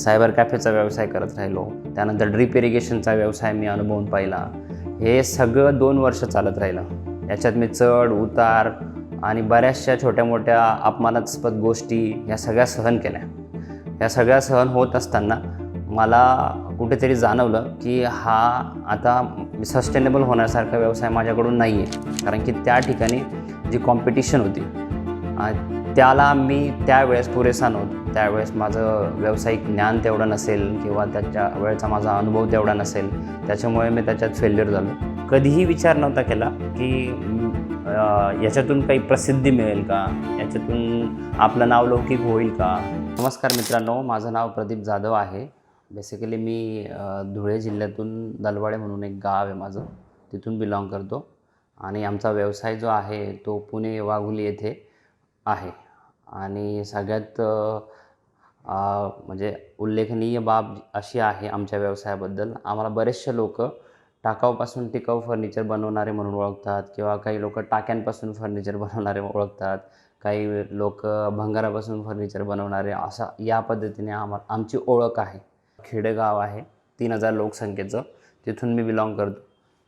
Cyber कॅफेचा व्यवसाय करत राहिलो. त्यानंतर ड्रीप इरिगेशनचा व्यवसाय मी अनुभवून पाहिला. हे सगळं दोन वर्ष चालत राहिलं. याच्यात मी चढ उतार आणि बऱ्याचशा छोट्या मोठ्या अपमानास्पद गोष्टी ह्या सगळ्या सहन केल्या. ह्या सगळ्या सहन होत असताना मला कुठेतरी जाणवलं की हा आता सस्टेनेबल होण्यासारखा व्यवसाय माझ्याकडून नाही आहे कारण की त्या ठिकाणी जी कॉम्पिटिशन होती त्याला मी त्यावेळेस पुरेसा नव्हतो. त्यावेळेस माझं व्यावसायिक ज्ञान तेवढं नसेल किंवा त्याच्या वेळेचा माझा अनुभव तेवढा नसेल त्याच्यामुळे मी त्याच्यात फेल्युअर झालो. कधीही विचार नव्हता केला की याच्यातून काही प्रसिद्धी मिळेल का? याच्यातून आपलं नाव लौकिक होईल का? नमस्कार मित्रांनो माझं नाव प्रदीप जाधव आहे. बेसिकली मी धुळे जिल्ह्यातून दलवाडे म्हणून एक गाव आहे माझं. तिथून बिलॉंग करतो. आणि आमचा व्यवसाय जो आहे तो पुणे वाघुली येथे आहे. आणि सगळ्यात म्हणजे उल्लेखनीय बाब अशी आहे आमच्या व्यवसायाबद्दल. आम्हाला बरेचसे लोक टाकाऊपासून टिकाऊ फर्निचर बनवणारे म्हणून ओळखतात किंवा काही लोक टाक्यांपासून फर्निचर बनवणारे ओळखतात. काही लोक भंगारापासून फर्निचर बनवणारे असा या पद्धतीने आम्हा आमची ओळख आहे. खेडेगाव आहे तीन हजार लोकसंख्येचं. तिथून मी बिलॉंग करतो.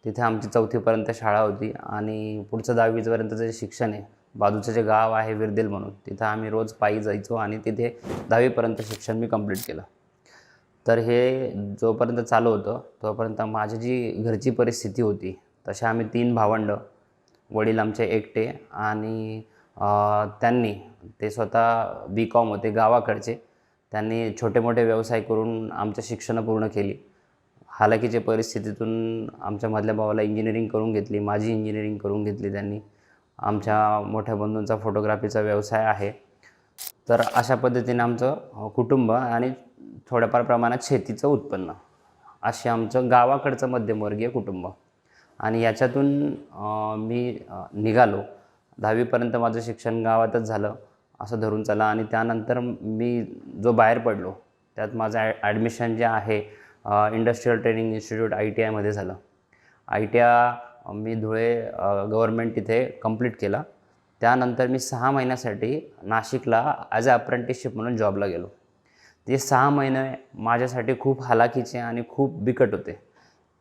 तिथे आमची चौथीपर्यंत शाळा होती आणि पुढचं दहावीपर्यंतचं जे शिक्षण आहे बाजूचं जे गाव आहे विरदेल म्हणून तिथं आम्ही रोज पायी जायचो आणि तिथे दहावीपर्यंत शिक्षण मी कंप्लीट केलं. तर हे जोपर्यंत चालू होतं तोपर्यंत माझी जी घरची परिस्थिती होती तसे आम्ही तीन भावंड वडील आमचे एकटे आणि त्यांनी ते स्वतः बी कॉम होते गावाकडचे त्यांनी छोटे मोठे व्यवसाय करून आमचं शिक्षणं पूर्ण केली. हालाकीच्या परिस्थितीतून आमच्या मधल्या भावाला इंजिनिअरिंग करून घेतली माझी इंजिनिअरिंग करून घेतली त्यांनी. आमच्या मोठ्या बंधूंचा फोटोग्राफीचा व्यवसाय आहे. तर अशा पद्धतीने आमचं कुटुंब आणि थोड्याफार प्रमाणात शेतीचं उत्पन्न असे आमचं गावाकडचं मध्यमवर्गीय कुटुंब. आणि याच्यातून मी निघालो. दहावीपर्यंत माझं शिक्षण गावातच झालं असं धरून चला. आणि त्यानंतर मी जो बाहेर पडलो त्यात माझं ॲ ॲडमिशन जे आहे industrial training institute I T आयमध्ये झालं. आय टी आय मी धुळे गव्हर्मेंट तिथे कंप्लीट केला. त्यानंतर मी सहा महिन्यासाठी नाशिकला ॲज अ अप्रेंटिसशिप म्हणून जॉबला गेलो. ते सहा महिने माझ्यासाठी खूप हालाकीचे आणि खूप बिकट होते.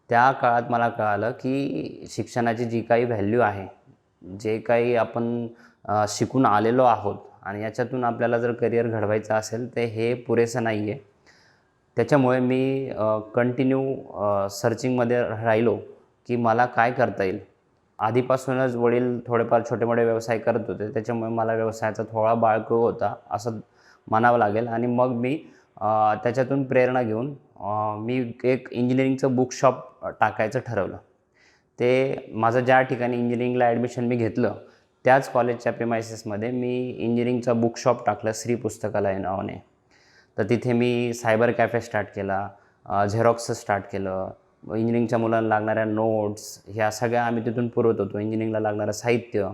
त्या काळात मला कळालं की शिक्षणाची जी काही व्हॅल्यू आहे जे काही आपण शिकून आलेलो आहोत आणि याच्यातून आपल्याला जर करिअर घडवायचं असेल तर हे पुरेसं नाही आहे त्याच्यामुळे मी कंटिन्यू सर्चिंगमध्ये राहिलो. की मला काय करता येईल? आधीपासूनच वडील थोडेफार छोटे मोठे व्यवसाय करत होते त्याच्यामुळे मला व्यवसायाचा थोडा बाळकं होता असं म्हणावं लागेल. आणि मग मी त्याच्यातून प्रेरणा घेऊन मी एक इंजिनिअरिंगचं बुकशॉप टाकायचं ठरवलं. ते माझं ज्या ठिकाणी इंजिनिअरिंगला ॲडमिशन मी घेतलं त्याच कॉलेजच्या प्रिमायसेसमध्ये मी इंजिनिअरिंगचा बुकशॉप टाकलं श्री पुस्तकालय नावाने तर तिथे मी सायबर कॅफे स्टार्ट केला झेरॉक्स स्टार्ट केलं इंजिनिअरिंगच्या मुलांना लागणाऱ्या नोट्स ह्या सगळ्या आम्ही तिथून पुरवत. होतो इंजिनिअरिंगला लागणारं साहित्य.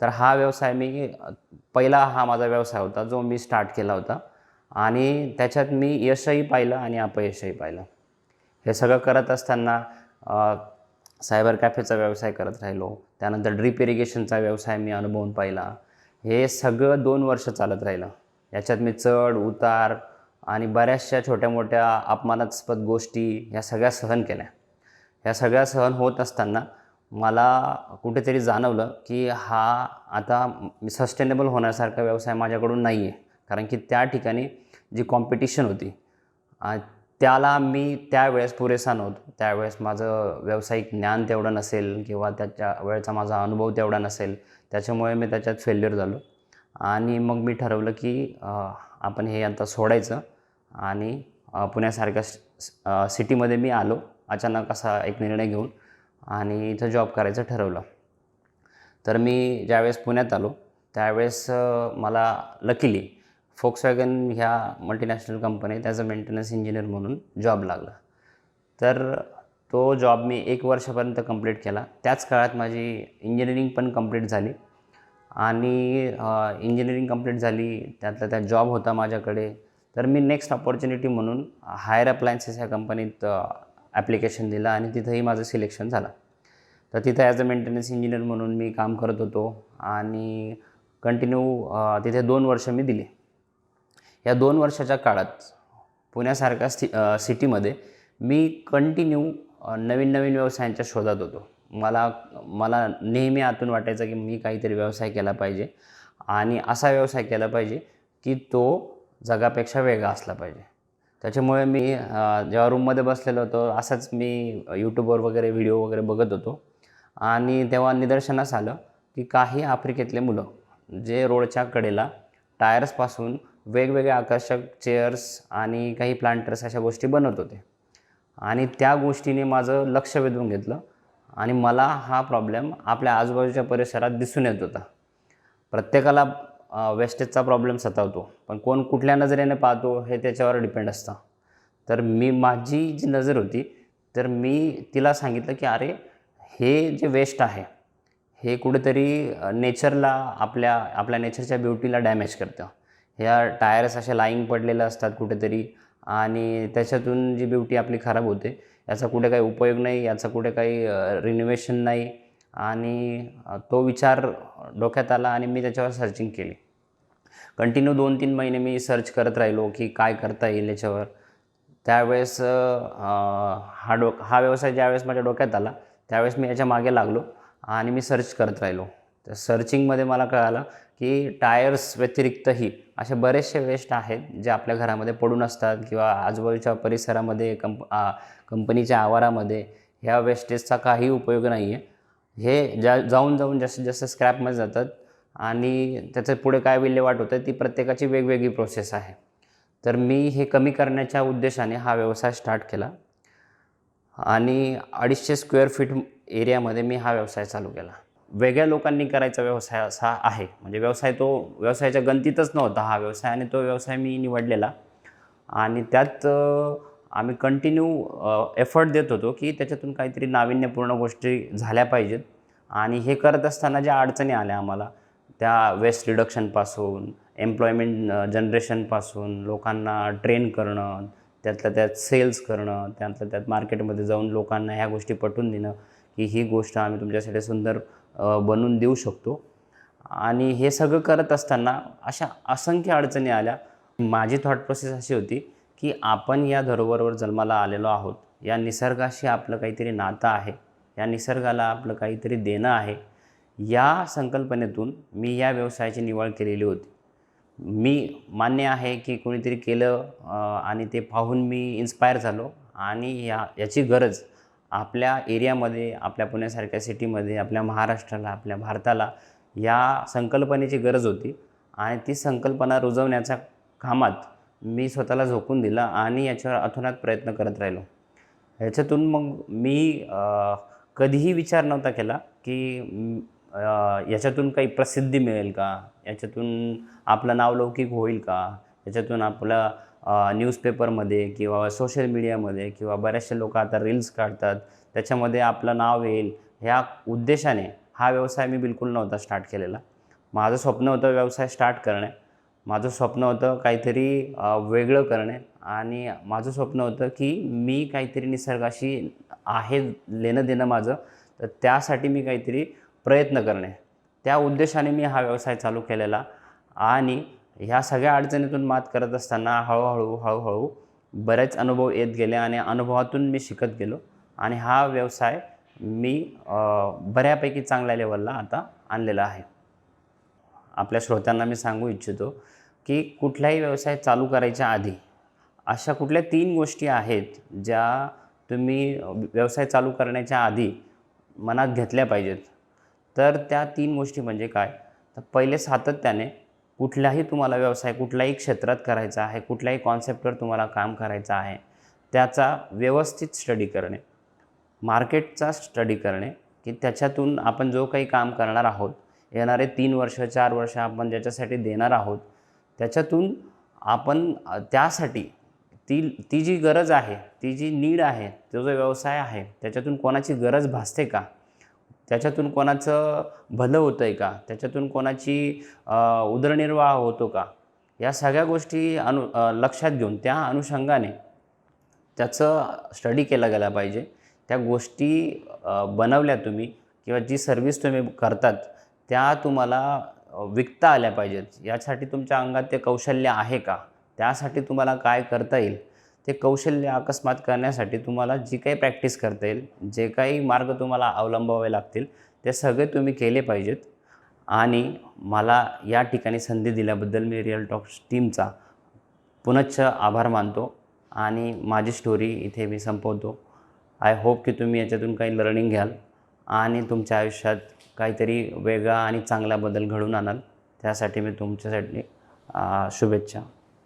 तर हा व्यवसाय मी पहिला हा माझा व्यवसाय होता जो मी स्टार्ट केला होता. आणि त्याच्यात मी यशही पाहिलं आणि अपयशही पाहिलं. हे सगळं करत असताना सायबर कॅफेचा व्यवसाय करत राहिलो. त्यानंतर ड्रीप इरिगेशनचा व्यवसाय मी अनुभवून पाहिला. हे सगळं दोन वर्ष चालत राहिलं. याच्यात मी चढ उतार आणि बऱ्याचशा छोट्या मोठ्या अपमानास्पद गोष्टी ह्या सगळ्या सहन केल्या. ह्या सगळ्या सहन होत असताना मला कुठेतरी जाणवलं की हा आता सस्टेनेबल होण्यासारखा व्यवसाय माझ्याकडून नाही आहे कारण की त्या ठिकाणी जी कॉम्पिटिशन होती त्याला मी त्यावेळेस पुरेसा नव्हतो. त्यावेळेस माझं व्यावसायिक ज्ञान तेवढं नसेल किंवा त्याच्या वेळेचा माझा अनुभव तेवढा नसेल. त्याच्यामुळे मी त्याच्यात फेल्युअर झालो. आणि मग मी ठरवलं की आपण हे आता सोडायचं. आणि पुण्यासारख्या सिटीमध्ये मी आलो. अचानक असा एक निर्णय घेऊन आणि इथं जॉब करायचं ठरवलं. तर मी ज्यावेळेस पुण्यात आलो त्यावेळेस मला लकीली फोक्सवॅगन ह्या मल्टीनॅशनल कंपनीत ॲज अ मेंटेनन्स इंजिनियर म्हणून जॉब लागला. तर तो जॉब मी एक वर्षापर्यंत कंप्लीट केला. त्याच काळात माझी इंजिनिअरिंग पण कंप्लीट झाली. आणि इंजिनिअरिंग कंप्लीट झाली. त्यातला त्यात जॉब होता माझ्याकडे. तर मी नेक्स्ट ऑपॉर्च्युनिटी म्हणून हायर अप्लायन्सेस ह्या कंपनीत ॲप्लिकेशन दिलं आणि तिथंही माझं सिलेक्शन झालं. तर तिथं ॲज अ मेंटेनन्स इंजिनियर म्हणून मी काम करत होतो आणि कंटिन्यू तिथे दोन वर्ष मी दिली. या दोन वर्षाच्या काळात पुण्यासारख्या स्थि सिटीमध्ये मी कंटिन्यू नवीन नवीन व्यवसायांच्या शोधात होतो. मला मला नेहमी आतून वाटायचं की मी काहीतरी व्यवसाय केला पाहिजे. आणि असा व्यवसाय केला पाहिजे की तो जगापेक्षा वेगळा असला पाहिजे. त्याच्यामुळे मी जेव्हा रूममध्ये बसलेलो होतो असाच मी यूट्यूबवर वगैरे व्हिडिओ वगैरे बघत होतो. आणि तेव्हा निदर्शनास आलं की काही आफ्रिकेतले मुलं जे रोडच्या कडेला टायर्सपासून वेगवेगळे आकर्षक चेअर्स आणि काही प्लांटर्स अशा गोष्टी बनवत होते. आणि त्या गोष्टीने माझं लक्ष वेधून घेतलं. आणि मला हा प्रॉब्लेम आपल्या आजूबाजूच्या परिसरात दिसून येत होता. प्रत्येकाला वेस्टेजचा प्रॉब्लेम सतावतो. पण कोण कुठल्या नजरेने पाहतो हे त्याच्यावर डिपेंड असतं. तर मी माझी जी नजर होती तर मी तिला सांगितलं की अरे हे जे वेस्ट आहे हे कुठेतरी नेचरला आपल्या आपल्या नेचरच्या ब्युटीला डॅमेज करतं. ह्या टायर्स असे लाईंग पडलेले असतात कुठेतरी आणि त्याच्यातून जी ब्युटी आपली खराब होते याचा कुठे काही उपयोग नाही याचा कुठे काही रिनोव्हेशन नाही. आणि तो विचार डोक्यात आला आणि मी त्याच्यावर सर्चिंग केली. कंटिन्यू दोन तीन महिने मी सर्च करत राहिलो की काय करता येईल याच्यावर. त्यावेळेस हा डो हा व्यवसाय ज्यावेळेस माझ्या डोक्यात आला त्यावेळेस मी याच्या मागे लागलो आणि मी सर्च करत राहिलो. तर सर्चिंगमध्ये मला कळालं की टायर्स व्यतिरिक्तही असे बरेचसे वेस्ट आहेत जे आपल्या घरामध्ये पडून असतात किंवा आजूबाजूच्या परिसरामध्ये कंप कंपनीच्या आवारामध्ये ह्या वेस्टेजचा काही उपयोग नाही आहे हे ज्या जाऊन जाऊन जास्तीत जास्त स्क्रॅपमध्ये जातात आणि त्याचं पुढे काय विल्हेवाट होतं ती प्रत्येकाची वेगवेगळी प्रोसेस आहे. तर मी हे कमी करण्याच्या उद्देशाने हा व्यवसाय स्टार्ट केला आणि अडीचशे स्क्वेअर फीट एरियामध्ये मी हा व्यवसाय चालू केला. वेगळ्या लोकांनी करायचा व्यवसाय असा आहे. म्हणजे व्यवसाय तो व्यवसायाच्या गणतीतच नव्हता हा व्यवसाय आणि तो व्यवसाय मी निवडलेला. आणि त्यात आम्ही कंटिन्यू एफर्ट देत होतो की त्याच्यातून काहीतरी नाविन्यपूर्ण गोष्टी झाल्या पाहिजेत. आणि हे करत असताना ज्या अडचणी आल्या आम्हाला त्या वेस्ट रिडक्शनपासून एम्प्लॉयमेंट जनरेशनपासून लोकांना ट्रेन करणं त्यातल्या त्यात सेल्स करणं त्यातल्या त्यात मार्केटमध्ये जाऊन लोकांना ह्या गोष्टी पटवून देणं की ही गोष्ट आम्ही तुमच्यासाठी सुंदर बनवून देऊ शकतो. आणि हे सगळं करत असताना अशा असंख्य अडचणी आल्या. माझी थॉट प्रोसेस अशी होती की आपण या धरोबरवर जन्माला आलेलो आहोत. या निसर्गाशी आपलं काहीतरी नातं आहे. या निसर्गाला आपलं काहीतरी देणं आहे. या संकल्पनेतून मी या व्यवसायाची निवड केलेली होती. मी मान्य आहे की कोणीतरी केलं आणि ते पाहून मी इन्स्पायर झालो. आणि या याची गरज आपल्या एरियामध्ये आपल्या पुण्यासारख्या सिटीमध्ये आपल्या महाराष्ट्राला आपल्या भारताला या संकल्पनेची गरज होती. आणि ती संकल्पना रुजवण्याच्या कामात मी स्वतःला झोकून दिला आणि याच्यावर अथोनात प्रयत्न करत राहिलो. ह्याच्यातून मग मी कधीही विचार नव्हता केला की याच्यातून काही प्रसिद्धी मिळेल का? याच्यातून आपलं नावलौकिक होईल का? याच्यातून आपलं न्यूजपेपरमध्ये किंवा सोशल मीडियामध्ये किंवा बऱ्याचशे लोक आता रील्स काढतात त्याच्यामध्ये आपलं नाव येईल ह्या उद्देशाने हा व्यवसाय मी बिलकुल नव्हता स्टार्ट केलेला. माझं स्वप्न होतं व्यवसाय स्टार्ट करणे. माझं स्वप्न होतं काहीतरी वेगळं करणे आणि माझं स्वप्न होतं की मी काहीतरी निसर्गाशी आहे लेणं देणं माझं तर त्यासाठी मी काहीतरी प्रयत्न करणे. त्या उद्देशाने मी हा व्यवसाय चालू केलेला आणि ह्या सगळ्या अडचणीतून मात करत असताना हळूहळू हळूहळू बरेच अनुभव येत गेले आणि अनुभवातून मी शिकत गेलो. आणि हा व्यवसाय मी बऱ्यापैकी चांगल्या लेवलला आता आणलेला आहे. आपल्या श्रोत्यांना मी सांगू इच्छितो की कुठलाही व्यवसाय चालू करायच्या आधी अशा कुठल्या तीन गोष्टी आहेत ज्या तुम्ही व्यवसाय चालू करण्याच्या आधी मनात घेतल्या पाहिजेत. तर त्या तीन गोष्टी म्हणजे काय? तर पहिले सातत्याने कुठलाही तुम्हाला व्यवसाय कुठल्याही क्षेत्रात करायचा आहे कुठल्याही कॉन्सेप्टवर तुम्हाला काम करायचं आहे त्याचा व्यवस्थित स्टडी करणे मार्केटचा स्टडी करणे की त्याच्यातून आपण जो काही काम करणार आहोत येणारे तीन वर्ष चार वर्ष आपण ज्याच्यासाठी देणार आहोत त्याच्यातून आपण त्यासाठी ती ती जी गरज आहे ती जी नीड आहे तो जो व्यवसाय आहे त्याच्यातून कोणाची गरज भासते का? त्याच्यातून कोणाचं भलं होतं आहे का? त्याच्यातून कोणाची उदरनिर्वाह होतो का? या सगळ्या गोष्टी अनु लक्षात घेऊन त्या अनुषंगाने त्याचं स्टडी केला गेला पाहिजे. त्या गोष्टी बनवल्या तुम्ही किंवा जी सर्विस तुम्ही करतात त्या तुम्हाला विकता आल्या पाहिजेत. यासाठी तुमच्या अंगात ते कौशल्य आहे का? त्यासाठी तुम्हाला काय करता येईल? ते कौशल्य अकस्मात करण्यासाठी तुम्हाला जी काही प्रॅक्टिस करता येईल जे काही मार्ग तुम्हाला अवलंबावे लागतील ते सगळे तुम्ही केले पाहिजेत. आणि मला या ठिकाणी संधी दिल्याबद्दल मी रिअल टॉक्स टीमचा पुनश्च आभार मानतो आणि माझी स्टोरी इथे मी संपवतो. आय होप की तुम्ही याच्यातून काही लर्निंग घ्याल आणि तुमच्या आयुष्यात काहीतरी वेगळा आणि चांगला बदल घडून आणाल. त्यासाठी मी तुमच्यासाठी शुभेच्छा.